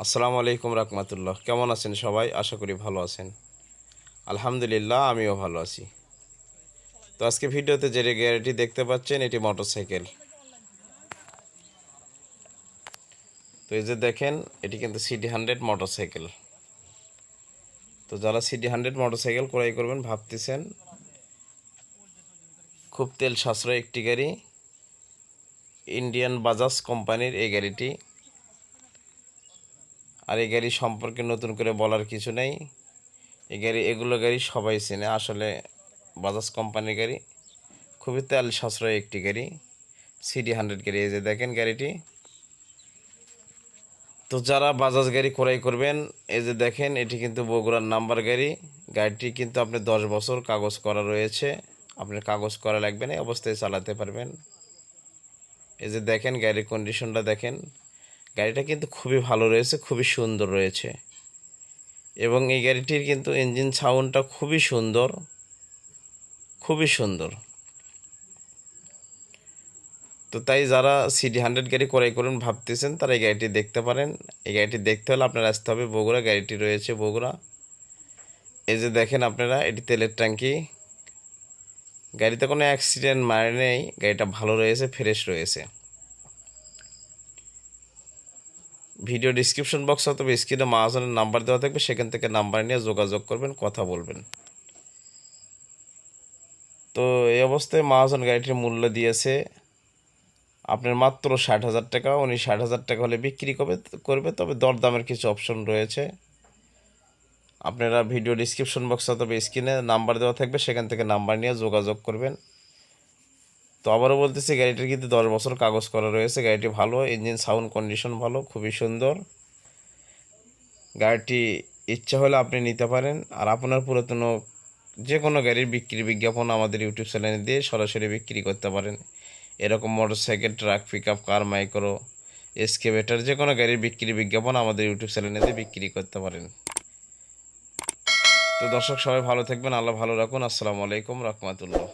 আসসালামু আলাইকুম রহমতুল্লাহ। কেমন আছেন সবাই? আশা করি ভালো আছেন। আলহামদুলিল্লাহ, আমিও ভালো আছি। তো আজকে ভিডিওতে যে গাড়িটি দেখতে পাচ্ছেন, এটি মোটরসাইকেল। তো এই যে দেখেন, এটি কিন্তু সিডি হান্ড্রেড মোটরসাইকেল। তো যারা সিডি হান্ড্রেড মোটরসাইকেল ক্রয় করবেন, ভাবতেছেন, খুব তেল সাশ্রয় একটি গাড়ি। ইন্ডিয়ান বাজাজ কোম্পানির এই গাড়িটি আর এই গাড়ি সম্পর্কে নতুন করে বলার কিছু নেই। এই গাড়ি, এগুলো গাড়ি সবাই চেনে। আসলে বাজাজ কোম্পানির গাড়ি। খুবই তেল সাশ্রয় একটি গাড়ি। সিডি হান্ড্রেড গাড়ি, এই যে দেখেন গাড়িটি। তো যারা বাজাজ গাড়ি ক্রয় করবেন, এই যে দেখেন, এটি কিন্তু বগুড়ার নাম্বার গাড়ি। গাড়িটি কিন্তু আপনি দশ বছর কাগজ করা রয়েছে। আপনার কাগজ করা লাগবে না অবস্থায় চালাতে পারবেন। এই যে দেখেন গাড়ির কন্ডিশনটা দেখেন। গাড়িটা কিন্তু খুবই ভালো রয়েছে, খুবই সুন্দর রয়েছে। এবং এই গাড়িটির কিন্তু ইঞ্জিন সাউন্ডটা খুবই সুন্দর খুবই সুন্দর। তো তাই যারা সিডি হান্ড্রেড গাড়ি ক্রয় করুন ভাবতেছেন, তারা এই গাড়িটি দেখতে পারেন। এই গাড়িটি দেখতে হলে আপনার আসতে হবে বগুড়া, গাড়িটি রয়েছে বগুড়া। এই যে দেখেন আপনারা, এটি তেলের ট্যাঙ্কি। গাড়িতে কোনো অ্যাক্সিডেন্ট মারে নেই, গাড়িটা ভালো রয়েছে ফ্রেশ রয়েছে। ভিডিও ডিসক্রিপশন বক্স অথবা স্ক্রিনে মাহাজনের নাম্বার দেওয়া থাকবে, সেখান থেকে নাম্বার নিয়ে যোগাযোগ করবেন, কথা বলবেন। তো এই অবস্থায় মাহাজন গাড়িটির মূল্য দিয়েছে আপনার মাত্র ষাট হাজার টাকা, উনি ষাট হাজার টাকা হলে বিক্রি করবে করবে, তবে দরদামের কিছু অপশন রয়েছে। আপনারা ভিডিও ডিসক্রিপশন বক্স অথবা স্ক্রিনে নাম্বার দেওয়া থাকবে, সেখান থেকে নাম্বার নিয়ে যোগাযোগ করবেন। তো আবারও বলতেছি, গাড়িটির কিন্তু দশ বছর কাগজ করা রয়েছে। গাড়িটি ভালো ইঞ্জিন সাউন্ড কন্ডিশন ভালো, খুবই সুন্দর। গাড়িটি ইচ্ছা হলে আপনি নিতে পারেন। আর আপনার পুরাতন যে কোনো গাড়ির বিক্রি বিজ্ঞাপন আমাদের ইউটিউব চ্যানেলে দিয়ে সরাসরি বিক্রি করতে পারেন। এরকম motorcycle truck pickup car micro excavator যে কোনো গাড়ির বিক্রি বিজ্ঞাপন আমাদের ইউটিউব চ্যানেলে দিয়ে বিক্রি করতে পারেন। তো দর্শক, সবাই ভালো থাকবেন, আল্লাহ ভালো রাখুন। আসসালামু আলাইকুম রহমতুল্লাহ।